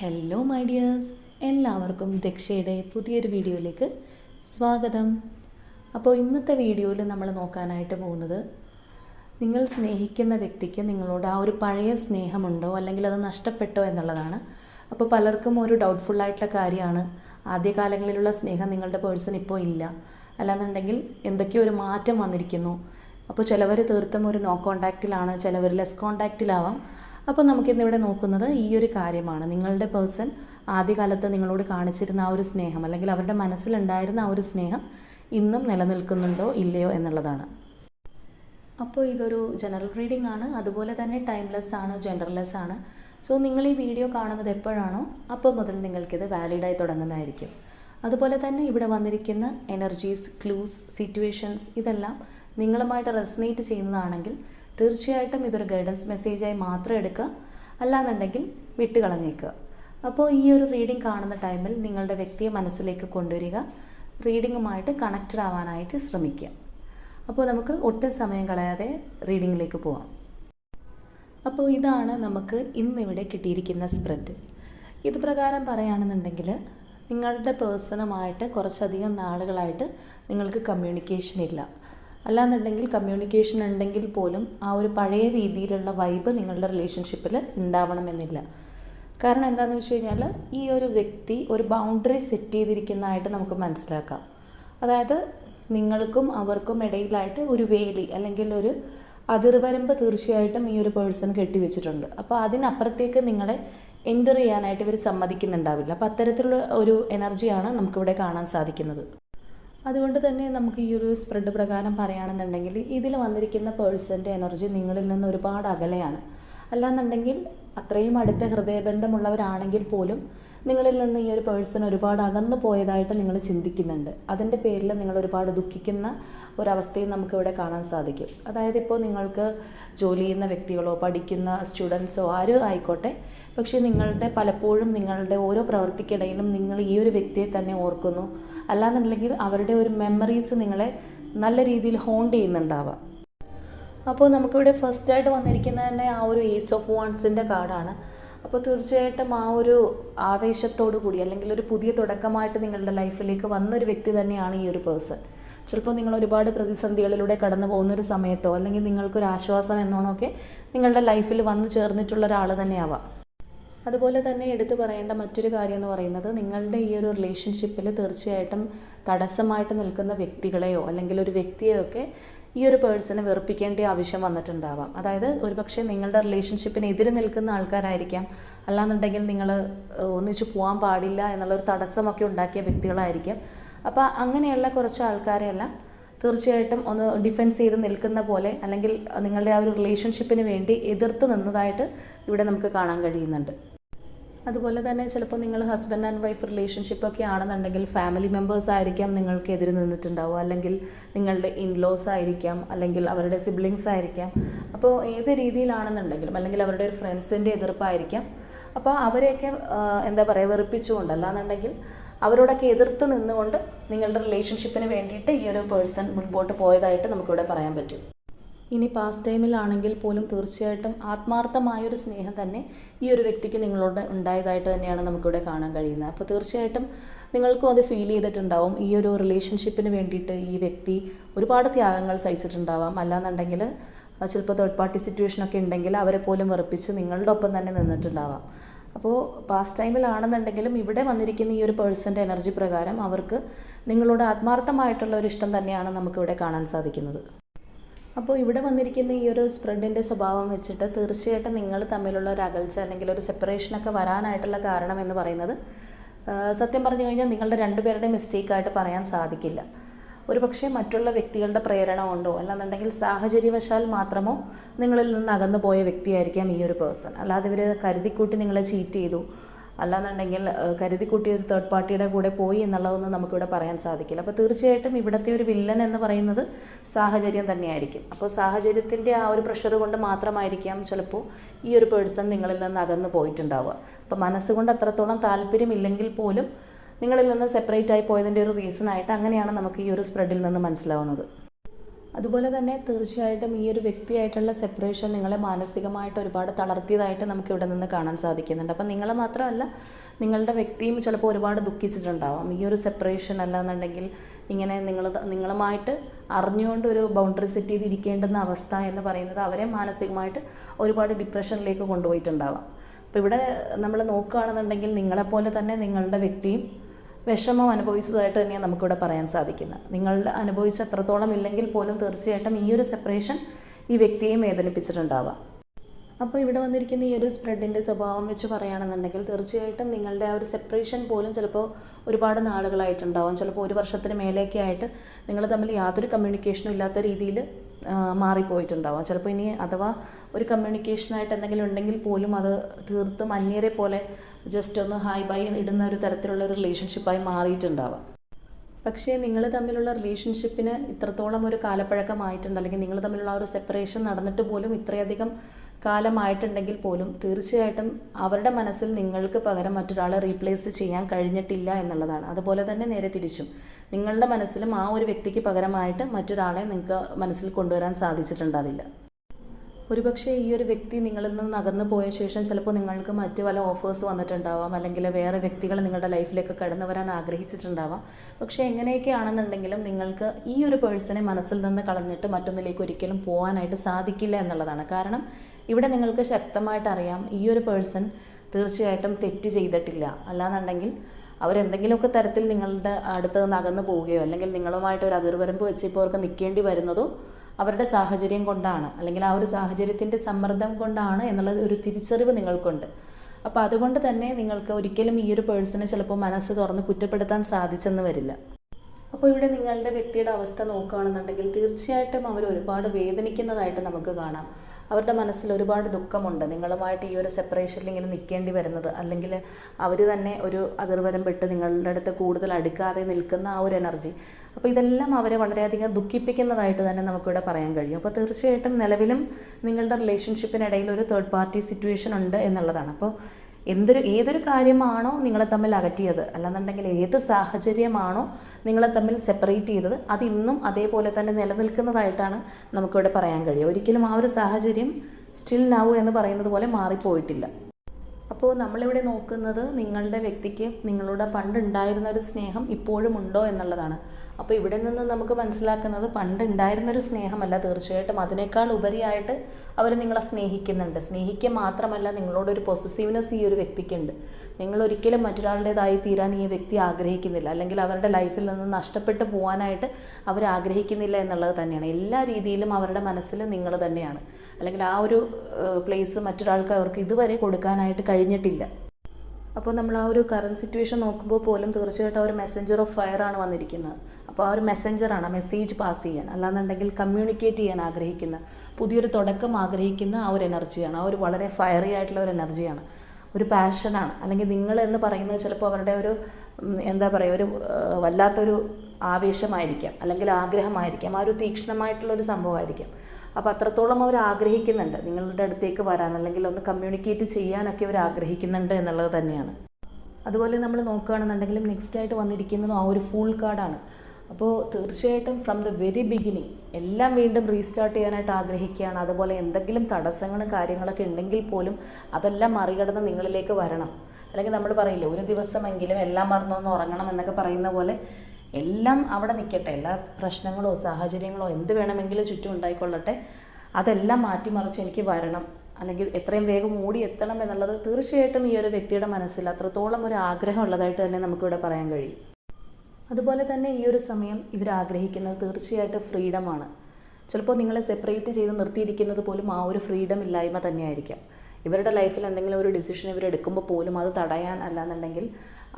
Hello my dears എല്ലാവർക്കും ദക്ഷയുടെ പുതിയൊരു വീഡിയോയിലേക്ക് സ്വാഗതം. അപ്പോൾ ഇന്നത്തെ വീഡിയോയിൽ നമ്മൾ നോക്കാനായിട്ട് പോകുന്നത് നിങ്ങൾ സ്നേഹിക്കുന്ന വ്യക്തിക്ക് നിങ്ങളോട് ആ ഒരു പഴയ സ്നേഹമുണ്ടോ അല്ലെങ്കിൽ അത് നഷ്ടപ്പെട്ടോ എന്നുള്ളതാണ്. അപ്പോൾ പലർക്കും ഒരു ഡൗട്ട്ഫുള്ളായിട്ടുള്ള കാര്യമാണ്. ആദ്യകാലങ്ങളിലുള്ള സ്നേഹം നിങ്ങളുടെ പേഴ്സൺ ഇപ്പോൾ ഇല്ല. അല്ലാന്നുണ്ടെങ്കിൽ എന്തൊക്കെയോ ഒരു മാറ്റം വന്നിരിക്കുന്നു. അപ്പോൾ ചിലവർ തീർത്തും ഒരു നോ കോണ്ടാക്റ്റിലാണ് ചിലവർ ലെസ് കോണ്ടാക്റ്റിലാവാം അപ്പോൾ നമുക്കിന്നിവിടെ നോക്കുന്നത് ഈ ഒരു കാര്യമാണ്. നിങ്ങളുടെ പേഴ്സൺ ആദ്യകാലത്ത് നിങ്ങളോട് കാണിച്ചിരുന്ന ആ ഒരു സ്നേഹം അല്ലെങ്കിൽ അവരുടെ മനസ്സിലുണ്ടായിരുന്ന ആ ഒരു സ്നേഹം ഇന്നും നിലനിൽക്കുന്നുണ്ടോ ഇല്ലയോ എന്നുള്ളതാണ്. അപ്പോൾ ഇതൊരു ജനറൽ റീഡിംഗ് ആണ്. അതുപോലെ തന്നെ ടൈംലെസ് ആണ് ജെൻഡർലെസ് ആണ്. സോ നിങ്ങൾ ഈ വീഡിയോ കാണുന്നത് എപ്പോഴാണോ അപ്പോൾ മുതൽ നിങ്ങൾക്കിത് വാലിഡായി തുടങ്ങുന്നതായിരിക്കും. അതുപോലെ തന്നെ ഇവിടെ വന്നിരിക്കുന്ന എനർജീസ് ക്ലൂസ് സിറ്റുവേഷൻസ് ഇതെല്ലാം നിങ്ങളുമായിട്ട് റെസനേറ്റ് ചെയ്യുന്നതാണെങ്കിൽ തീർച്ചയായിട്ടും ഇതൊരു ഗൈഡൻസ് മെസ്സേജായി മാത്രം എടുക്കുക. അല്ലാന്നുണ്ടെങ്കിൽ വിട്ടുകളഞ്ഞേക്കുക. അപ്പോൾ ഈ ഒരു റീഡിംഗ് കാണുന്ന ടൈമിൽ നിങ്ങളുടെ വ്യക്തിയെ മനസ്സിലേക്ക് കൊണ്ടുവരിക. റീഡിങ്ങുമായിട്ട് കണക്റ്റഡ് ആവാനായിട്ട് ശ്രമിക്കുക. അപ്പോൾ നമുക്ക് ഒട്ടും സമയം കളയാതെ റീഡിങ്ങിലേക്ക് പോവാം. അപ്പോൾ ഇതാണ് നമുക്ക് ഇന്നിവിടെ കിട്ടിയിരിക്കുന്ന സ്പ്രെഡ് ഇത് പ്രകാരം പറയുകയാണെന്നുണ്ടെങ്കിൽ നിങ്ങളുടെ പേഴ്സണുമായിട്ട് കുറച്ചധികം നാളുകളായിട്ട് നിങ്ങൾക്ക് കമ്മ്യൂണിക്കേഷൻ ഇല്ല. അല്ലാന്നുണ്ടെങ്കിൽ കമ്മ്യൂണിക്കേഷൻ ഉണ്ടെങ്കിൽ പോലും ആ ഒരു പഴയ രീതിയിലുള്ള വൈബ് നിങ്ങളുടെ റിലേഷൻഷിപ്പിൽ ഉണ്ടാവണമെന്നില്ല. കാരണം എന്താണെന്ന് വെച്ച് കഴിഞ്ഞാൽ ഈ ഒരു വ്യക്തി ഒരു ബൗണ്ടറി സെറ്റ് ചെയ്തിരിക്കുന്നതായിട്ട് നമുക്ക് മനസ്സിലാക്കാം. അതായത് നിങ്ങൾക്കും അവർക്കും ഇടയിലായിട്ട് ഒരു വേലി അല്ലെങ്കിൽ ഒരു അതിർവരമ്പ് തീർച്ചയായിട്ടും ഈ ഒരു പേഴ്സൺ കെട്ടിവെച്ചിട്ടുണ്ട്. അപ്പോൾ അതിനപ്പുറത്തേക്ക് നിങ്ങളെ എന്റർ ചെയ്യാനായിട്ട് ഇവർ സമ്മതിക്കുന്നുണ്ടാവില്ല. അപ്പോൾ അത്തരത്തിലുള്ള ഒരു എനർജിയാണ് നമുക്കിവിടെ കാണാൻ സാധിക്കുന്നത്. അതുകൊണ്ട് തന്നെ നമുക്ക് ഈ ഒരു സ്പ്രെഡ് പ്രകാരം പറയുകയാണെന്നുണ്ടെങ്കിൽ ഇതിൽ വന്നിരിക്കുന്ന പേഴ്സന്റെ എനർജി നിങ്ങളിൽ നിന്ന് ഒരുപാട് അകലെയാണ്. അല്ലാന്നുണ്ടെങ്കിൽ അത്രയും അടുത്ത ഹൃദയബന്ധമുള്ളവരാണെങ്കിൽ പോലും നിങ്ങളിൽ നിന്ന് ഈ ഒരു പേഴ്സൺ ഒരുപാട് അകന്നു പോയതായിട്ട് നിങ്ങൾ ചിന്തിക്കുന്നുണ്ട്. അതിന്റെ പേരിൽ നിങ്ങൾ ഒരുപാട് ദുഃഖിക്കുന്ന ഒരവസ്ഥയും നമുക്കിവിടെ കാണാൻ സാധിക്കും. അതായത് ഇപ്പോൾ നിങ്ങൾക്ക് ജോലി ചെയ്യുന്ന വ്യക്തികളോ പഠിക്കുന്ന സ്റ്റുഡൻസോ ആരും ആയിക്കോട്ടെ പക്ഷേ നിങ്ങളുടെ പലപ്പോഴും നിങ്ങളുടെ ഓരോ പ്രവൃത്തിക്കിടയിലും നിങ്ങൾ ഈ ഒരു വ്യക്തിയെ തന്നെ ഓർക്കുന്നു. അല്ലാന്നുണ്ടെങ്കിൽ അവരുടെ ഒരു മെമ്മറീസ് നിങ്ങളെ നല്ല രീതിയിൽ ഹോണ്ട് ചെയ്യുന്നുണ്ടാവാം. അപ്പോൾ നമുക്കിവിടെ ഫസ്റ്റായിട്ട് വന്നിരിക്കുന്നത് തന്നെ ആ ഒരു ഏസ് ഓഫ് വൺസിന്റെ കാർഡാണ്. അപ്പോൾ തീർച്ചയായിട്ടും ആ ഒരു ആവേശത്തോടു കൂടി അല്ലെങ്കിൽ ഒരു പുതിയ തുടക്കമായിട്ട് നിങ്ങളുടെ ലൈഫിലേക്ക് വന്നൊരു വ്യക്തി തന്നെയാണ് ഈ ഒരു പേഴ്സൺ ചിലപ്പോൾ നിങ്ങൾ ഒരുപാട് പ്രതിസന്ധികളിലൂടെ കടന്നു പോകുന്ന ഒരു സമയത്തോ അല്ലെങ്കിൽ നിങ്ങൾക്കൊരു ആശ്വാസം എന്നോണമൊക്കെ നിങ്ങളുടെ ലൈഫിൽ വന്നു ചേർന്നിട്ടുള്ള ഒരാൾ തന്നെയാവാം. അതുപോലെ തന്നെ എടുത്തു പറയേണ്ട മറ്റൊരു കാര്യം എന്ന് പറയുന്നത് നിങ്ങളുടെ ഈ ഒരു റിലേഷൻഷിപ്പിൽ തീർച്ചയായിട്ടും തടസ്സമായിട്ട് നിൽക്കുന്ന വ്യക്തികളെയോ അല്ലെങ്കിൽ ഒരു വ്യക്തിയെയൊക്കെ ഈ ഒരു പേഴ്സണെ വെറുപ്പിക്കേണ്ട ആവശ്യം വന്നിട്ടുണ്ടാവാം. അതായത് ഒരുപക്ഷെ നിങ്ങളുടെ റിലേഷൻഷിപ്പിന് എതിരെ നിൽക്കുന്ന ആൾക്കാരായിരിക്കാം. അല്ലാന്നുണ്ടെങ്കിൽ നിങ്ങൾ ഒന്നിച്ച് പോകാൻ പാടില്ല എന്നുള്ളൊരു തടസ്സമൊക്കെ ഉണ്ടാക്കിയ വ്യക്തികളായിരിക്കാം. അപ്പോൾ അങ്ങനെയുള്ള കുറച്ച് ആൾക്കാരെയെല്ലാം തീർച്ചയായിട്ടും ഒന്ന് ഡിഫെൻസ് ചെയ്ത് നിൽക്കുന്ന പോലെ അല്ലെങ്കിൽ നിങ്ങളുടെ ആ ഒരു റിലേഷൻഷിപ്പിന് വേണ്ടി എതിർത്ത് നിന്നതായിട്ട് ഇവിടെ നമുക്ക് കാണാൻ കഴിയുന്നുണ്ട്. അതുപോലെ തന്നെ ചിലപ്പോൾ നിങ്ങൾ ഹസ്ബൻഡ് ആൻഡ് വൈഫ് റിലേഷൻഷിപ്പ് ഒക്കെ ആണെന്നുണ്ടെങ്കിൽ ഫാമിലി മെമ്പേഴ്സ് ആയിരിക്കാം നിങ്ങൾക്ക് എതിര് നിന്നിട്ടുണ്ടാവുക. അല്ലെങ്കിൽ നിങ്ങളുടെ ഇൻലോസ് ആയിരിക്കാം അല്ലെങ്കിൽ അവരുടെ സിബ്ലിങ്സ് ആയിരിക്കാം. അപ്പോൾ ഏത് രീതിയിലാണെന്നുണ്ടെങ്കിലും അല്ലെങ്കിൽ അവരുടെ ഒരു ഫ്രണ്ട്സിന്റെ എതിർപ്പായിരിക്കാം. അപ്പോൾ അവരെയൊക്കെ എന്താ പറയുക വെറുപ്പിച്ചുകൊണ്ട് അല്ലാന്നുണ്ടെങ്കിൽ അവരോടൊക്കെ എതിർത്ത് നിന്നുകൊണ്ട് നിങ്ങളുടെ റിലേഷൻഷിപ്പിന് വേണ്ടിയിട്ട് ഈ ഒരു പേഴ്സൺ മുൻപോട്ട് പോയതായിട്ട് നമുക്കിവിടെ പറയാൻ പറ്റും. ഇനി പാസ്റ്റ് ടൈമിലാണെങ്കിൽ പോലും തീർച്ചയായിട്ടും ആത്മാർത്ഥമായൊരു സ്നേഹം തന്നെ ഈ ഒരു വ്യക്തിക്ക് നിങ്ങളോട് ഉണ്ടായതായിട്ട് തന്നെയാണ് നമുക്കിവിടെ കാണാൻ കഴിയുന്നത്. അപ്പോൾ തീർച്ചയായിട്ടും നിങ്ങൾക്കും അത് ഫീൽ ചെയ്തിട്ടുണ്ടാവും. ഈ ഒരു റിലേഷൻഷിപ്പിന് വേണ്ടിയിട്ട് ഈ വ്യക്തി ഒരുപാട് ത്യാഗങ്ങൾ സഹിച്ചിട്ടുണ്ടാവാം. അല്ലാന്നുണ്ടെങ്കിൽ ചിലപ്പോൾ തേർഡ് പാർട്ടി സിറ്റുവേഷനൊക്കെ ഉണ്ടെങ്കിൽ അവരെ പോലും വെറുപ്പിച്ച് നിങ്ങളുടെ ഒപ്പം തന്നെ നിന്നിട്ടുണ്ടാവാം. അപ്പോൾ പാസ്റ്റ് ടൈമിലാണെന്നുണ്ടെങ്കിലും ഇവിടെ വന്നിരിക്കുന്ന ഈ ഒരു പേഴ്സന്റെ എനർജി പ്രകാരം അവർക്ക് നിങ്ങളോട് ആത്മാർത്ഥമായിട്ടുള്ള ഒരു ഇഷ്ടം തന്നെയാണ് നമുക്കിവിടെ കാണാൻ സാധിക്കുന്നത്. അപ്പോൾ ഇവിടെ വന്നിരിക്കുന്ന ഈ ഒരു സ്പ്രെഡിന്റെ സ്വഭാവം വെച്ചിട്ട് തീർച്ചയായിട്ടും നിങ്ങൾ തമ്മിലുള്ള ഒരു അകൽച്ച അല്ലെങ്കിൽ ഒരു സെപ്പറേഷനൊക്കെ വരാനായിട്ടുള്ള കാരണം എന്ന് പറയുന്നത് സത്യം പറഞ്ഞു കഴിഞ്ഞാൽ നിങ്ങളുടെ രണ്ടുപേരുടെ മിസ്റ്റേക്കായിട്ട് പറയാൻ സാധിക്കില്ല. ഒരു പക്ഷേ മറ്റുള്ള വ്യക്തികളുടെ പ്രേരണ കൊണ്ടോ അല്ലാന്നുണ്ടെങ്കിൽ സാഹചര്യവശാൽ മാത്രമോ നിങ്ങളിൽ നിന്ന് അകന്നു പോയ വ്യക്തിയായിരിക്കാം ഈ ഒരു പേഴ്സൺ അല്ലാതെ ഇവർ കരുതിക്കൂട്ടി നിങ്ങളെ ചീറ്റ് ചെയ്തു അല്ലാന്നുണ്ടെങ്കിൽ കരുതി കരുതിക്കൂട്ടി ഒരു തേർഡ് പാർട്ടിയുടെ കൂടെ പോയി എന്നുള്ളതൊന്നും നമുക്കിവിടെ പറയാൻ സാധിക്കില്ല. അപ്പോൾ തീർച്ചയായിട്ടും ഇവിടുത്തെ ഒരു വില്ലൻ എന്ന് പറയുന്നത് സാഹചര്യം തന്നെയായിരിക്കും. അപ്പോൾ സാഹചര്യത്തിന്റെ ആ ഒരു പ്രഷർ കൊണ്ട് മാത്രമായിരിക്കാം ചിലപ്പോൾ ഈ ഒരു പേഴ്സൺ നിങ്ങളിൽ നിന്ന് അകന്നു പോയിട്ടുണ്ടാവുക. അപ്പോൾ മനസ്സുകൊണ്ട് അത്രത്തോളം താല്പര്യമില്ലെങ്കിൽ പോലും നിങ്ങളിൽ നിന്ന് സെപ്പറേറ്റ് ആയി പോയതിന്റെ ഒരു റീസൺ ആയിട്ട് അങ്ങനെയാണ് നമുക്ക് ഈ ഒരു സ്പ്രെഡിൽ നിന്ന് മനസ്സിലാവുന്നത്. അതുപോലെ തന്നെ തീർച്ചയായിട്ടും ഈ ഒരു വ്യക്തിയായിട്ടുള്ള സെപ്പറേഷൻ നിങ്ങളെ മാനസികമായിട്ട് ഒരുപാട് തളർത്തിയതായിട്ട് നമുക്ക് ഇവിടെ നിന്ന് കാണാൻ സാധിക്കുന്നുണ്ട്. അപ്പം നിങ്ങളെ മാത്രമല്ല നിങ്ങളുടെ വ്യക്തിയും ചിലപ്പോൾ ഒരുപാട് ദുഃഖിച്ചിട്ടുണ്ടാവാം. ഈ ഒരു സെപ്പറേഷൻ അല്ലാന്നുണ്ടെങ്കിൽ ഇങ്ങനെ നിങ്ങൾ നിങ്ങളുമായിട്ട് അറിഞ്ഞുകൊണ്ട് ഒരു ബൗണ്ടറി സെറ്റ് ചെയ്തിരിക്കേണ്ടുന്ന അവസ്ഥ എന്ന് പറയുന്നത് അവരെ മാനസികമായിട്ട് ഒരുപാട് ഡിപ്രഷനിലേക്ക് കൊണ്ടുപോയിട്ടുണ്ടാവാം. അപ്പോൾ ഇവിടെ നമ്മൾ നോക്കുകയാണെന്നുണ്ടെങ്കിൽ നിങ്ങളെപ്പോലെ തന്നെ നിങ്ങളുടെ വ്യക്തിയും വിഷമം അനുഭവിച്ചതായിട്ട് തന്നെയാണ് നമുക്കിവിടെ പറയാൻ സാധിക്കുന്നത്. നിങ്ങൾ അനുഭവിച്ച എത്രത്തോളം ഇല്ലെങ്കിൽ പോലും തീർച്ചയായിട്ടും ഈ ഒരു സെപ്പറേഷൻ ഈ വ്യക്തിയെയും വേദനിപ്പിച്ചിട്ടുണ്ടാവാം. അപ്പോൾ ഇവിടെ വന്നിരിക്കുന്ന ഈ ഒരു സ്പ്രെഡിന്റെ സ്വഭാവം വെച്ച് പറയുകയാണെന്നുണ്ടെങ്കിൽ തീർച്ചയായിട്ടും നിങ്ങളുടെ ആ ഒരു സെപ്പറേഷൻ പോലും ചിലപ്പോൾ ഒരുപാട് നാളുകളായിട്ടുണ്ടാവും. ചിലപ്പോൾ ഒരു വർഷത്തിന് മേലേക്ക് ആയിട്ട് നിങ്ങൾ തമ്മിൽ യാതൊരു കമ്മ്യൂണിക്കേഷനും ഇല്ലാത്ത രീതിയിൽ മാറിപ്പോയിട്ടുണ്ടാവാം. ചിലപ്പോൾ ഇനി അഥവാ ഒരു കമ്മ്യൂണിക്കേഷനായിട്ട് എന്തെങ്കിലും ഉണ്ടെങ്കിൽ പോലും അത് തീർത്തും അന്യരെ പോലെ ജസ്റ്റ് ഒന്ന് ഹായ് ബൈ ഇടുന്ന ഒരു തരത്തിലുള്ള ഒരു റിലേഷൻഷിപ്പായി മാറിയിട്ടുണ്ടാവാം. പക്ഷേ നിങ്ങൾ തമ്മിലുള്ള റിലേഷൻഷിപ്പിന് ഇത്രത്തോളം ഒരു കാലപ്പഴക്കമായിട്ടുണ്ട് അല്ലെങ്കിൽ നിങ്ങൾ തമ്മിലുള്ള ഒരു സെപ്പറേഷൻ നടന്നിട്ട് പോലും ഇത്രയധികം കാലമായിട്ടുണ്ടെങ്കിൽ പോലും തീർച്ചയായിട്ടും അവരുടെ മനസ്സിൽ നിങ്ങൾക്ക് പകരം മറ്റൊരാളെ റീപ്ലേസ് ചെയ്യാൻ കഴിഞ്ഞിട്ടില്ല എന്നുള്ളതാണ്. അതുപോലെ തന്നെ നേരെ തിരിച്ചും. നിങ്ങളുടെ മനസ്സിലും ആ ഒരു വ്യക്തിക്ക് പകരമായിട്ട് മറ്റൊരാളെ നിങ്ങൾക്ക് മനസ്സിൽ കൊണ്ടുവരാൻ സാധിച്ചിട്ടുണ്ടാവില്ല. ഒരുപക്ഷെ ഈ ഒരു വ്യക്തി നിങ്ങളിൽ നിന്ന് അകന്നു പോയ ശേഷം ചിലപ്പോൾ നിങ്ങൾക്ക് മറ്റു പല ഓഫേഴ്സ് വന്നിട്ടുണ്ടാവാം. അല്ലെങ്കിൽ വേറെ വ്യക്തികൾ നിങ്ങളുടെ ലൈഫിലേക്ക് കടന്നു വരാൻ ആഗ്രഹിച്ചിട്ടുണ്ടാവാം. പക്ഷേ എങ്ങനെയൊക്കെയാണെന്നുണ്ടെങ്കിലും നിങ്ങൾക്ക് ഈ ഒരു പേഴ്സണെ മനസ്സിൽ നിന്ന് കളഞ്ഞിട്ട് മറ്റൊന്നിലേക്ക് ഒരിക്കലും പോകാനായിട്ട് സാധിക്കില്ല എന്നുള്ളതാണ്. കാരണം ഇവിടെ നിങ്ങൾക്ക് ശക്തമായിട്ട് അറിയാം ഈ ഒരു പേഴ്സൺ തീർച്ചയായിട്ടും തെറ്റ് ചെയ്തിട്ടില്ല. അല്ലാന്നുണ്ടെങ്കിൽ അവരെന്തെങ്കിലുമൊക്കെ തരത്തിൽ നിങ്ങളുടെ അടുത്ത് നിന്ന് അകന്നു പോവുകയോ അല്ലെങ്കിൽ നിങ്ങളുമായിട്ട് ഒരു അതിർവരമ്പ് വെച്ച് ഇപ്പോൾ അവർക്ക് നിൽക്കേണ്ടി വരുന്നതോ അവരുടെ സാഹചര്യം കൊണ്ടാണ്. അല്ലെങ്കിൽ ആ ഒരു സാഹചര്യത്തിന്റെ സമ്മർദ്ദം കൊണ്ടാണ് എന്നുള്ള ഒരു തിരിച്ചറിവ് നിങ്ങൾക്കുണ്ട്. അപ്പോൾ അതുകൊണ്ട് തന്നെ നിങ്ങൾക്ക് ഒരിക്കലും ഈ ഒരു പേഴ്സണെ ചിലപ്പോൾ മനസ്സ് തുറന്ന് കുറ്റപ്പെടുത്താൻ സാധിച്ചെന്ന് വരില്ല. അപ്പോൾ ഇവിടെ നിങ്ങളുടെ വ്യക്തിയുടെ അവസ്ഥ നോക്കുകയാണെന്നുണ്ടെങ്കിൽ തീർച്ചയായിട്ടും അവർ ഒരുപാട് വേദനിക്കുന്നതായിട്ട് നമുക്ക് കാണാം. അവരുടെ മനസ്സിൽ ഒരുപാട് ദുഃഖമുണ്ട്. നിങ്ങളുമായിട്ട് ഈ ഒരു സെപ്പറേഷനിൽ ഇങ്ങനെ നിൽക്കേണ്ടി വരുന്നത്. അല്ലെങ്കിൽ അവർ തന്നെ ഒരു അതിർവരം പെട്ട് നിങ്ങളുടെ അടുത്ത് കൂടുതൽ അടുക്കാതെ നിൽക്കുന്ന ആ ഒരു എനർജി അപ്പോൾ ഇതെല്ലാം അവരെ വളരെയധികം ദുഃഖിപ്പിക്കുന്നതായിട്ട് തന്നെ നമുക്കിവിടെ പറയാൻ കഴിയും. അപ്പോൾ തീർച്ചയായിട്ടും നിലവിലും നിങ്ങളുടെ റിലേഷൻഷിപ്പിനിടയിൽ ഒരു തേർഡ് പാർട്ടി സിറ്റുവേഷൻ ഉണ്ട് എന്നുള്ളതാണ്. അപ്പോൾ എന്തൊരു ഏതൊരു കാര്യമാണോ നിങ്ങളെ തമ്മിൽ അകറ്റിയത് അല്ലാന്നുണ്ടെങ്കിൽ ഏത് സാഹചര്യമാണോ നിങ്ങളെ തമ്മിൽ സെപ്പറേറ്റ് ചെയ്തത് അത് ഇന്നും അതേപോലെ തന്നെ നിലനിൽക്കുന്നതായിട്ടാണ് നമുക്കിവിടെ പറയാൻ കഴിയുക. ഒരിക്കലും ആ ഒരു സാഹചര്യം സ്റ്റിൽ നാവു എന്ന് പറയുന്നത് പോലെ മാറിപ്പോയിട്ടില്ല. അപ്പോൾ നമ്മളിവിടെ നോക്കുന്നത് നിങ്ങളുടെ വ്യക്തിക്ക് നിങ്ങളുടെ പണ്ടുണ്ടായിരുന്ന ഒരു സ്നേഹം ഇപ്പോഴും ഉണ്ടോ എന്നുള്ളതാണ്. അപ്പോൾ ഇവിടെ നിന്ന് നമുക്ക് മനസ്സിലാക്കുന്നത് പണ്ട് ഉണ്ടായിരുന്നൊരു സ്നേഹമല്ല. തീർച്ചയായിട്ടും അതിനേക്കാൾ ഉപരിയായിട്ട് അവർ നിങ്ങളെ സ്നേഹിക്കുന്നുണ്ട്. സ്നേഹിക്കുക മാത്രമല്ല നിങ്ങളോടൊരു പൊസസീവ്നെസ് ഈ ഒരു വ്യക്തിക്കുണ്ട്. നിങ്ങൾ ഒരിക്കലും മറ്റൊരാളുടേതായി തീരാൻ ഈ വ്യക്തി ആഗ്രഹിക്കുന്നില്ല. അല്ലെങ്കിൽ അവരുടെ ലൈഫിൽ നിന്ന് നഷ്ടപ്പെട്ടു പോകാനായിട്ട് അവർ ആഗ്രഹിക്കുന്നില്ല എന്നുള്ളത് തന്നെയാണ്. എല്ലാ രീതിയിലും അവരുടെ മനസ്സിൽ നിങ്ങൾ തന്നെയാണ്. അല്ലെങ്കിൽ ആ ഒരു പ്ലേസ് മറ്റൊരാൾക്ക് അവർക്ക് ഇതുവരെ കൊടുക്കാനായിട്ട് കഴിഞ്ഞിട്ടില്ല. അപ്പോൾ നമ്മൾ ആ ഒരു കറണ്ട് സിറ്റുവേഷൻ നോക്കുമ്പോൾ പോലും തീർച്ചയായിട്ടും ഒരു മെസ്സഞ്ചർ ഓഫ് ഫയർ ആണ് വന്നിരിക്കുന്നത്. അപ്പോൾ ആ ഒരു മെസ്സഞ്ചറാണ് മെസ്സേജ് പാസ് ചെയ്യാൻ. അല്ലാന്നുണ്ടെങ്കിൽ കമ്മ്യൂണിക്കേറ്റ് ചെയ്യാൻ ആഗ്രഹിക്കുന്ന പുതിയൊരു തുടക്കം ആഗ്രഹിക്കുന്ന ആ ഒരു എനർജിയാണ് ആ ഒരു വളരെ ഫയറി ആയിട്ടുള്ള ഒരു എനർജിയാണ് ഒരു പാഷനാണ് അല്ലെങ്കിൽ നിങ്ങൾ എന്ന് പറയുന്നത് ചിലപ്പോൾ അവരുടെ ഒരു എന്താ പറയുക ഒരു വല്ലാത്തൊരു ആവേശമായിരിക്കാം. അല്ലെങ്കിൽ ആഗ്രഹമായിരിക്കാം. ആ ഒരു തീക്ഷണമായിട്ടുള്ളൊരു സംഭവമായിരിക്കാം. അപ്പോൾ അത്രത്തോളം അവർ ആഗ്രഹിക്കുന്നുണ്ട്. നിങ്ങളുടെ അടുത്തേക്ക് വരാൻ അല്ലെങ്കിൽ ഒന്ന് കമ്മ്യൂണിക്കേറ്റ് ചെയ്യാനൊക്കെ അവർ ആഗ്രഹിക്കുന്നുണ്ട് എന്നുള്ളത് തന്നെയാണ്. അതുപോലെ നമ്മൾ നോക്കുകയാണെന്നുണ്ടെങ്കിലും നെക്സ്റ്റ് ആയിട്ട് വന്നിരിക്കുന്നത് ആ ഒരു ഫുൾ കാർഡാണ് അപ്പോൾ തീർച്ചയായിട്ടും ഫ്രം ദ വെരി ബിഗിനിങ് എല്ലാം വീണ്ടും റീസ്റ്റാർട്ട് ചെയ്യാനായിട്ട് ആഗ്രഹിക്കുകയാണ്. അതുപോലെ എന്തെങ്കിലും തടസ്സങ്ങളും കാര്യങ്ങളൊക്കെ ഉണ്ടെങ്കിൽ പോലും അതെല്ലാം മറികടന്ന് നിങ്ങളിലേക്ക് വരണം. അല്ലെങ്കിൽ നമ്മൾ പറയില്ലേ ഒരു ദിവസമെങ്കിലും എല്ലാം മറന്നൊന്ന് ഉറങ്ങണം എന്നൊക്കെ പറയുന്ന പോലെ എല്ലാം അവിടെ നിൽക്കട്ടെ. എല്ലാ പ്രശ്നങ്ങളോ സാഹചര്യങ്ങളോ എന്ത് വേണമെങ്കിലും ചുറ്റും ഉണ്ടായിക്കൊള്ളട്ടെ. അതെല്ലാം മാറ്റിമറിച്ച് എനിക്ക് വരണം. അല്ലെങ്കിൽ എത്രയും വേഗം ഓടി എത്തണം എന്നുള്ളത് തീർച്ചയായിട്ടും ഈ ഒരു വ്യക്തിയുടെ മനസ്സിൽ അത്രത്തോളം ഒരു ആഗ്രഹം ഉള്ളതായിട്ട് തന്നെ നമുക്കിവിടെ പറയാൻ കഴിയും. അതുപോലെ തന്നെ ഈ ഒരു സമയം ഇവർ ആഗ്രഹിക്കുന്നത് തീർച്ചയായിട്ടും ഫ്രീഡമാണ്. ചിലപ്പോൾ നിങ്ങളെ സെപ്പറേറ്റ് ചെയ്ത് നിർത്തിയിരിക്കുന്നത് പോലും ആ ഒരു ഫ്രീഡം ഇല്ലായ്മ തന്നെയായിരിക്കാം. ഇവരുടെ ലൈഫിൽ എന്തെങ്കിലും ഒരു ഡിസിഷൻ ഇവർ എടുക്കുമ്പോൾ പോലും അത് തടയാൻ അല്ലാന്നുണ്ടെങ്കിൽ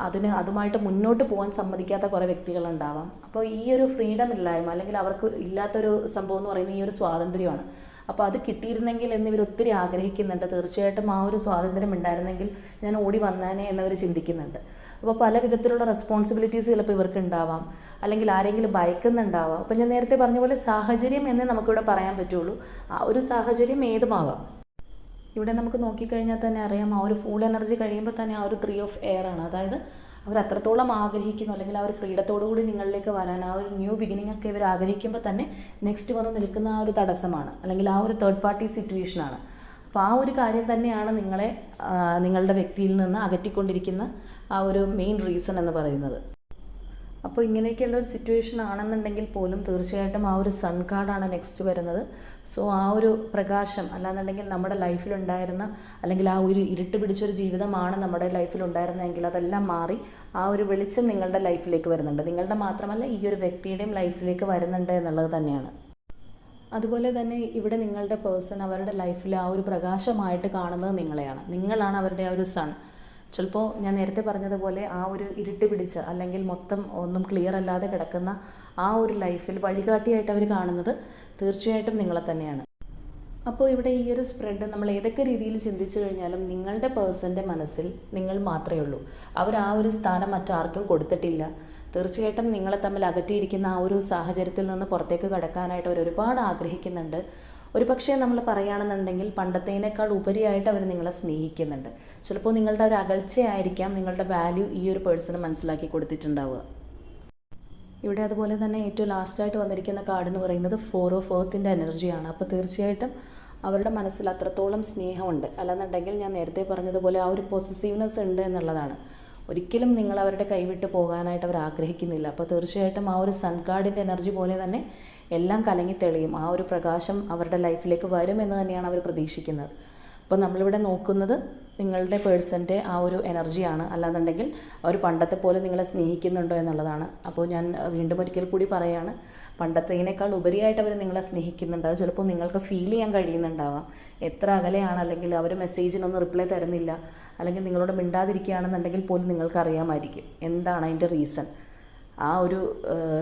അതിന് അതുമായിട്ട് മുന്നോട്ട് പോകാൻ സമ്മതിക്കാത്ത കുറേ വ്യക്തികളുണ്ടാവാം. അപ്പോൾ ഈ ഒരു ഫ്രീഡം ഇല്ലായ്മ അല്ലെങ്കിൽ അവർക്ക് ഇല്ലാത്തൊരു സംഭവം എന്ന് പറയുന്നത് ഈ ഒരു സ്വാതന്ത്ര്യമാണ്. അപ്പോൾ അത് കിട്ടിയിരുന്നെങ്കിൽ എന്ന് ഇവർ ഒത്തിരി ആഗ്രഹിക്കുന്നുണ്ട്. തീർച്ചയായിട്ടും ആ ഒരു സ്വാതന്ത്ര്യം ഉണ്ടായിരുന്നെങ്കിൽ ഞാൻ ഓടി വന്നേനെ എന്നവർ ചിന്തിക്കുന്നുണ്ട്. അപ്പോൾ പല വിധത്തിലുള്ള റെസ്പോൺസിബിലിറ്റീസ് ചിലപ്പോൾ ഇവർക്ക് ഉണ്ടാവാം. അല്ലെങ്കിൽ ആരെങ്കിലും ഭയക്കുന്നുണ്ടാവാം. അപ്പോൾ ഞാൻ നേരത്തെ പറഞ്ഞ പോലെ സാഹചര്യം എന്നേ നമുക്കിവിടെ പറയാൻ പറ്റുള്ളൂ. ആ ഒരു സാഹചര്യം ഏതുമാവാം? ഇവിടെ നമുക്ക് നോക്കിക്കഴിഞ്ഞാൽ തന്നെ അറിയാം ആ ഒരു ഫുൾ എനർജി കഴിയുമ്പോൾ തന്നെ ആ ഒരു ത്രീ ഓഫ് എയർ ആണ്. അതായത് അവർ അത്രത്തോളം ആഗ്രഹിക്കുന്നു. അല്ലെങ്കിൽ ആ ഒരു ഫ്രീഡത്തോടു കൂടി നിങ്ങളിലേക്ക് വരാൻ ആ ഒരു ന്യൂ ബിഗിനിങ് ഒക്കെ ഇവർ ആഗ്രഹിക്കുമ്പോൾ തന്നെ നെക്സ്റ്റ് വന്ന് നിൽക്കുന്ന ആ ഒരു തടസ്സമാണ്. അല്ലെങ്കിൽ ആ ഒരു തേർഡ് പാർട്ടി സിറ്റുവേഷനാണ് അപ്പോൾ ആ ഒരു കാര്യം തന്നെയാണ് നിങ്ങളെ നിങ്ങളുടെ വ്യക്തിയിൽ നിന്ന് അകറ്റിക്കൊണ്ടിരിക്കുന്ന ആ ഒരു മെയിൻ റീസൺ എന്ന് പറയുന്നത്. അപ്പോൾ ഇങ്ങനെയൊക്കെയുള്ള ഒരു സിറ്റുവേഷൻ ആണെന്നുണ്ടെങ്കിൽ പോലും തീർച്ചയായിട്ടും ആ ഒരു സൺ കാർഡാണ് നെക്സ്റ്റ് വരുന്നത്. സോ ആ ഒരു പ്രകാശം അല്ലാന്നുണ്ടെങ്കിൽ നമ്മുടെ ലൈഫിലുണ്ടായിരുന്ന അല്ലെങ്കിൽ ആ ഒരു ഇരുട്ട് പിടിച്ചൊരു ജീവിതമാണ് നമ്മുടെ ലൈഫിൽ ഉണ്ടായിരുന്നതെങ്കിൽ അതെല്ലാം മാറി ആ ഒരു വെളിച്ചം നിങ്ങളുടെ ലൈഫിലേക്ക് വരുന്നുണ്ട്. നിങ്ങളുടെ മാത്രമല്ല ഈ ഒരു വ്യക്തിയുടെയും ലൈഫിലേക്ക് വരുന്നുണ്ട് എന്നുള്ളത് തന്നെയാണ്. അതുപോലെ തന്നെ ഇവിടെ നിങ്ങളുടെ പേഴ്സൺ അവരുടെ ലൈഫിൽ ആ ഒരു പ്രകാശമായിട്ട് കാണുന്നത് നിങ്ങളെയാണ്. നിങ്ങളാണ് അവരുടെ ആ ഒരു സൺ ചിലപ്പോൾ ഞാൻ നേരത്തെ പറഞ്ഞതുപോലെ ആ ഒരു ഇരുട്ട് പിടിച്ച് അല്ലെങ്കിൽ മൊത്തം ഒന്നും ക്ലിയർ അല്ലാതെ കിടക്കുന്ന ആ ഒരു ലൈഫിൽ വഴികാട്ടിയായിട്ട് അവർ കാണുന്നത് തീർച്ചയായിട്ടും നിങ്ങളെ തന്നെയാണ്. അപ്പോൾ ഇവിടെ ഈ ഒരു സ്പ്രെഡ് നമ്മൾ ഏതൊക്കെ രീതിയിൽ ചിന്തിച്ചു കഴിഞ്ഞാലും നിങ്ങളുടെ പേഴ്സന്റെ മനസ്സിൽ നിങ്ങൾ മാത്രമേ ഉള്ളൂ. അവർ ആ ഒരു സ്ഥാനം മറ്റാർക്കും കൊടുത്തിട്ടില്ല. തീർച്ചയായിട്ടും നിങ്ങളെ തമ്മിൽ അകറ്റിയിരിക്കുന്ന ആ ഒരു സാഹചര്യത്തിൽ നിന്ന് പുറത്തേക്ക് കടക്കാനായിട്ട് അവർ ഒരുപാട് ആഗ്രഹിക്കുന്നുണ്ട്. ഒരു പക്ഷേ നമ്മൾ പറയുകയാണെന്നുണ്ടെങ്കിൽ പണ്ടത്തേനേക്കാൾ ഉപരിയായിട്ട് അവർ നിങ്ങളെ സ്നേഹിക്കുന്നുണ്ട്. ചിലപ്പോൾ നിങ്ങളുടെ ഒരു അകൽച്ചയായിരിക്കാം നിങ്ങളുടെ വാല്യൂ ഈ ഒരു പേഴ്സണ് മനസ്സിലാക്കി കൊടുത്തിട്ടുണ്ടാവുക. ഇവിടെ അതുപോലെ തന്നെ ഏറ്റവും ലാസ്റ്റായിട്ട് വന്നിരിക്കുന്ന കാർഡ് എന്ന് പറയുന്നത് ഫോർ ഓഫ് എർത്തിന്റെ എനർജിയാണ് അപ്പോൾ തീർച്ചയായിട്ടും അവരുടെ മനസ്സിൽ അത്രത്തോളം സ്നേഹമുണ്ട്. അല്ലെന്നുണ്ടെങ്കിൽ ഞാൻ നേരത്തെ പറഞ്ഞതുപോലെ ആ ഒരു പോസിറ്റീവ്നെസ് ഉണ്ട് എന്നുള്ളതാണ്. ഒരിക്കലും നിങ്ങൾ അവരുടെ കൈവിട്ട് പോകാനായിട്ട് അവർ ആഗ്രഹിക്കുന്നില്ല. അപ്പോൾ തീർച്ചയായിട്ടും ആ ഒരു സൺ കാർഡിന്റെ എനർജി പോലെ തന്നെ എല്ലാം കലങ്ങി തെളിയും. ആ ഒരു പ്രകാശം അവരുടെ ലൈഫിലേക്ക് വരും എന്ന് തന്നെയാണ് അവർ പ്രതീക്ഷിക്കുന്നത്. അപ്പോൾ നമ്മളിവിടെ നോക്കുന്നത് നിങ്ങളുടെ പേഴ്സന്റെ ആ ഒരു എനർജിയാണ് അല്ലാന്നുണ്ടെങ്കിൽ അവർ പണ്ടത്തെ പോലെ നിങ്ങളെ സ്നേഹിക്കുന്നുണ്ടോ എന്നുള്ളതാണ്. അപ്പോൾ ഞാൻ വീണ്ടും ഒരിക്കൽ കൂടി പറയാണ് പണ്ടത്തേനേക്കാൾ ഉപരിയായിട്ട് അവർ നിങ്ങളെ സ്നേഹിക്കുന്നുണ്ട്. അത് ചിലപ്പോൾ നിങ്ങൾക്ക് ഫീൽ ചെയ്യാൻ കഴിയുന്നുണ്ടാവാം. എത്ര അകലെയാണ് അല്ലെങ്കിൽ അവർ മെസ്സേജിനൊന്നും റിപ്ലൈ തരുന്നില്ല. അല്ലെങ്കിൽ നിങ്ങളോട് മിണ്ടാതിരിക്കുകയാണെന്നുണ്ടെങ്കിൽ പോലും നിങ്ങൾക്ക് അറിയാമായിരിക്കും. എന്താണ് അതിന്റെ റീസൺ ആ ഒരു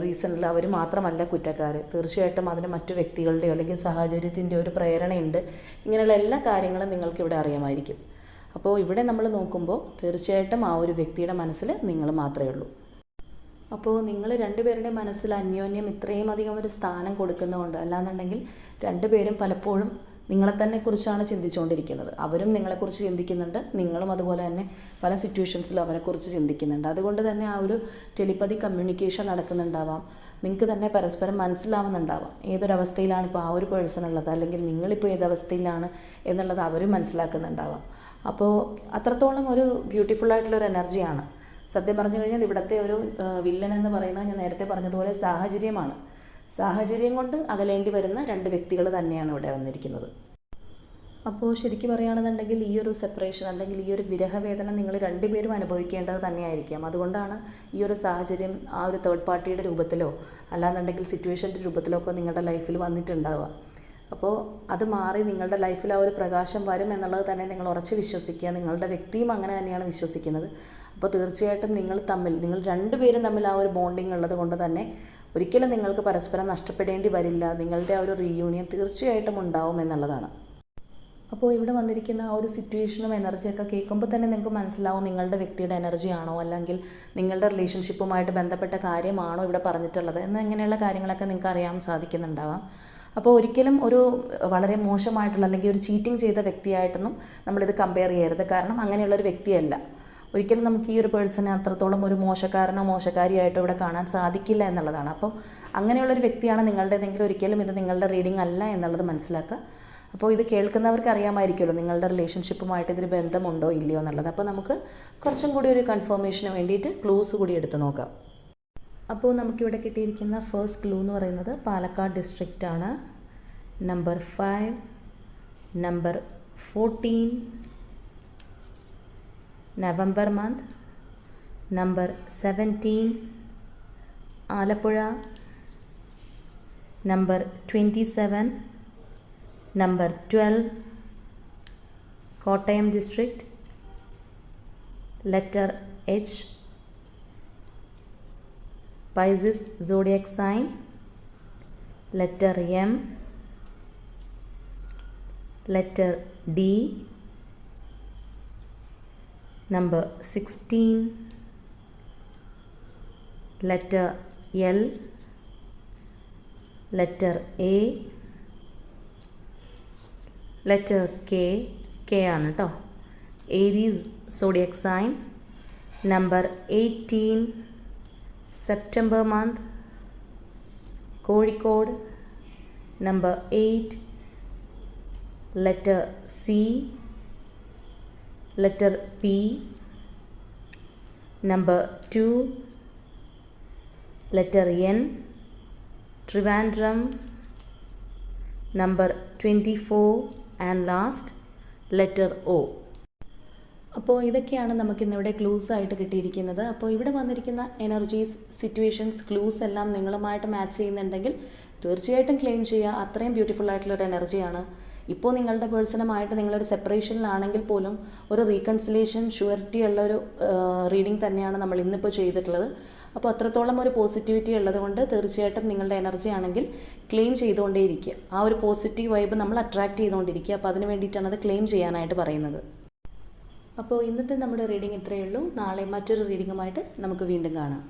റീസണിൽ അവർ മാത്രമല്ല കുറ്റക്കാർ തീർച്ചയായിട്ടും അതിന് മറ്റു വ്യക്തികളുടെയോ അല്ലെങ്കിൽ സാഹചര്യത്തിന്റെ ഒരു പ്രേരണയുണ്ട്. ഇങ്ങനെയുള്ള എല്ലാ കാര്യങ്ങളും നിങ്ങൾക്ക് ഇവിടെ അറിയാമായിരിക്കും. അപ്പോൾ ഇവിടെ നമ്മൾ നോക്കുമ്പോൾ തീർച്ചയായിട്ടും ആ ഒരു വ്യക്തിയുടെ മനസ്സിൽ നിങ്ങൾ മാത്രമേ ഉള്ളൂ. അപ്പോൾ നിങ്ങൾ രണ്ടുപേരുടെ മനസ്സിൽ അന്യോന്യം ഇത്രയും അധികം ഒരു സ്ഥാനം കൊടുക്കുന്നതുകൊണ്ട് അല്ലാന്നുണ്ടെങ്കിൽ രണ്ടുപേരും പലപ്പോഴും നിങ്ങളെ തന്നെ കുറിച്ചാണ് ചിന്തിച്ചുകൊണ്ടിരിക്കുന്നത്. അവരും നിങ്ങളെക്കുറിച്ച് ചിന്തിക്കുന്നുണ്ട്. നിങ്ങളും അതുപോലെ തന്നെ പല സിറ്റുവേഷൻസിലും അവരെക്കുറിച്ച് ചിന്തിക്കുന്നുണ്ട്. അതുകൊണ്ട് തന്നെ ആ ഒരു ടെലിപ്പതി കമ്മ്യൂണിക്കേഷൻ നടക്കുന്നുണ്ടാവാം. നിങ്ങൾക്ക് തന്നെ പരസ്പരം മനസ്സിലാവുന്നുണ്ടാവാം. ഏതൊരവസ്ഥയിലാണ് ഇപ്പോൾ ആ ഒരു പേഴ്സൺ ഉള്ളത്? അല്ലെങ്കിൽ നിങ്ങളിപ്പോൾ ഏതവസ്ഥയിലാണ് എന്നുള്ളത് അവരും മനസ്സിലാക്കുന്നുണ്ടാവാം. അപ്പോൾ അത്രത്തോളം ഒരു ബ്യൂട്ടിഫുൾ ആയിട്ടുള്ളൊരു എനർജിയാണ് സത്യം പറഞ്ഞു കഴിഞ്ഞാൽ ഇവിടുത്തെ ഒരു വില്ലൻ എന്ന് പറയുന്നത് ഞാൻ നേരത്തെ പറഞ്ഞതുപോലെ സാഹചര്യമാണ്. സാഹചര്യം കൊണ്ട് അകലേണ്ടി വരുന്ന രണ്ട് വ്യക്തികൾ തന്നെയാണ് ഇവിടെ വന്നിരിക്കുന്നത്. അപ്പോൾ ശരിക്കും പറയുകയാണെന്നുണ്ടെങ്കിൽ ഈ ഒരു സെപ്പറേഷൻ അല്ലെങ്കിൽ ഈ ഒരു വിരഹവേദന നിങ്ങൾ രണ്ടുപേരും അനുഭവിക്കേണ്ടത് തന്നെയായിരിക്കാം. അതുകൊണ്ടാണ് ഈ ഒരു സാഹചര്യം ആ ഒരു തേർഡ് പാർട്ടിയുടെ രൂപത്തിലോ അല്ലാന്നുണ്ടെങ്കിൽ സിറ്റുവേഷന്റെ രൂപത്തിലോ ഒക്കെ നിങ്ങളുടെ ലൈഫിൽ വന്നിട്ടുണ്ടാവുക. അപ്പോൾ അത് മാറി നിങ്ങളുടെ ലൈഫിൽ ആ ഒരു പ്രകാശം വരും എന്നുള്ളത് തന്നെ നിങ്ങൾ ഉറച്ച് വിശ്വസിക്കുക. നിങ്ങളുടെ വ്യക്തിയും അങ്ങനെ തന്നെയാണ് വിശ്വസിക്കുന്നത്. അപ്പോൾ തീർച്ചയായിട്ടും നിങ്ങൾ തമ്മിൽ നിങ്ങൾ രണ്ടുപേരും തമ്മിൽ ആ ഒരു ബോണ്ടിങ് ഉള്ളത് കൊണ്ട് തന്നെ ഒരിക്കലും നിങ്ങൾക്ക് പരസ്പരം നഷ്ടപ്പെടേണ്ടി വരില്ല. നിങ്ങളുടെ ആ ഒരു റീയൂണിയൻ തീർച്ചയായിട്ടും ഉണ്ടാവും എന്നുള്ളതാണ്. അപ്പോൾ ഇവിടെ വന്നിരിക്കുന്ന ആ ഒരു സിറ്റുവേഷനും എനർജിയൊക്കെ കേൾക്കുമ്പോൾ തന്നെ നിങ്ങൾക്ക് മനസ്സിലാവും നിങ്ങളുടെ വ്യക്തിയുടെ ആണോ അല്ലെങ്കിൽ നിങ്ങളുടെ റിലേഷൻഷിപ്പുമായിട്ട് ബന്ധപ്പെട്ട കാര്യമാണോ ഇവിടെ പറഞ്ഞിട്ടുള്ളത് എന്ന് ഇങ്ങനെയുള്ള കാര്യങ്ങളൊക്കെ നിങ്ങൾക്ക് അറിയാൻ സാധിക്കുന്നുണ്ടാവാം. അപ്പോൾ ഒരിക്കലും ഒരു വളരെ മോശമായിട്ടുള്ള അല്ലെങ്കിൽ ഒരു ചീറ്റിംഗ് ചെയ്ത വ്യക്തിയായിട്ടൊന്നും നമ്മളിത് കമ്പയർ ചെയ്യരുത്. കാരണം അങ്ങനെയുള്ളൊരു വ്യക്തിയല്ല. ഒരിക്കലും നമുക്ക് ഈ ഒരു പേഴ്സണെ അത്രത്തോളം ഒരു മോശക്കാരനോ മോശക്കാരിയായിട്ടോ ഇവിടെ കാണാൻ സാധിക്കില്ല എന്നുള്ളതാണ്. അപ്പോൾ അങ്ങനെയുള്ളൊരു വ്യക്തിയാണ് നിങ്ങളുടേതെങ്കിൽ ഒരിക്കലും ഇത് നിങ്ങളുടെ റീഡിംഗ് അല്ല എന്നുള്ളത് മനസ്സിലാക്കുക. അപ്പോൾ ഇത് കേൾക്കുന്നവർക്ക് അറിയാമായിരിക്കുമല്ലോ നിങ്ങളുടെ റിലേഷൻഷിപ്പുമായിട്ട് ഇതിന് ബന്ധമുണ്ടോ ഇല്ലയോ എന്നുള്ളത്. അപ്പോൾ നമുക്ക് കുറച്ചും കൂടി ഒരു കൺഫർമേഷന് വേണ്ടിയിട്ട് ക്ലൂസ് കൂടി എടുത്ത് നോക്കാം. അപ്പോൾ നമുക്കിവിടെ കിട്ടിയിരിക്കുന്ന ഫസ്റ്റ് ക്ലൂ എന്ന് പറയുന്നത് Palakkad ഡിസ്ട്രിക്റ്റാണ് number five number fourteen November month. Number 17 Alapura. Number 27 Number 12 Kottayam district. Letter H Pisces zodiac sign. Letter M. Letter D number 16 letter L. Letter A. Letter K K ആണ് കേട്ടോ Aries zodiac sign number eighteen September month Kozhikode. Number eight letter C letter P number 2 letter N Trivandrum twenty four and last letter O അപ്പോൾ ഇതൊക്കെയാണ് നമുക്കിന്നിവിടെ clues ആയിട്ട് കിട്ടിയിരിക്കുന്നത്. അപ്പോൾ ഇവിടെ വന്നിരിക്കുന്ന energies situations clues എല്ലാം നിങ്ങളുമായിട്ട് മാച്ച് ചെയ്യുന്നുണ്ടെങ്കിൽ തീർച്ചയായിട്ടും ക്ലെയിം ചെയ്യുക. അത്രയും ബ്യൂട്ടിഫുൾ ആയിട്ടുള്ളൊരു എനർജിയാണ് ഇപ്പോൾ നിങ്ങളുടെ പേഴ്സണുമായിട്ട് നിങ്ങളൊരു സെപ്പറേഷനിലാണെങ്കിൽ പോലും ഒരു റീകൺസിലേഷൻ ഷുവരിറ്റി ഉള്ള ഒരു റീഡിംഗ് തന്നെയാണ് നമ്മൾ ഇന്നിപ്പോൾ ചെയ്തിട്ടുള്ളത്. അപ്പോൾ അത്രത്തോളം ഒരു പോസിറ്റിവിറ്റി ഉള്ളതുകൊണ്ട് തീർച്ചയായിട്ടും നിങ്ങളുടെ എനർജി ആണെങ്കിൽ ക്ലെയിം ചെയ്തുകൊണ്ടേയിരിക്കുക. ആ ഒരു പോസിറ്റീവ് വൈബ് നമ്മൾ അട്രാക്ട് ചെയ്തുകൊണ്ടിരിക്കുക. അപ്പോൾ അതിന് വേണ്ടിയിട്ടാണ് അത് ക്ലെയിം ചെയ്യാനായിട്ട് പറയുന്നത്. അപ്പോൾ ഇന്നത്തെ നമ്മുടെ റീഡിംഗ് ഇത്രയേ ഉള്ളൂ. നാളെ മറ്റൊരു റീഡിങ്ങുമായിട്ട് നമുക്ക് വീണ്ടും കാണാം.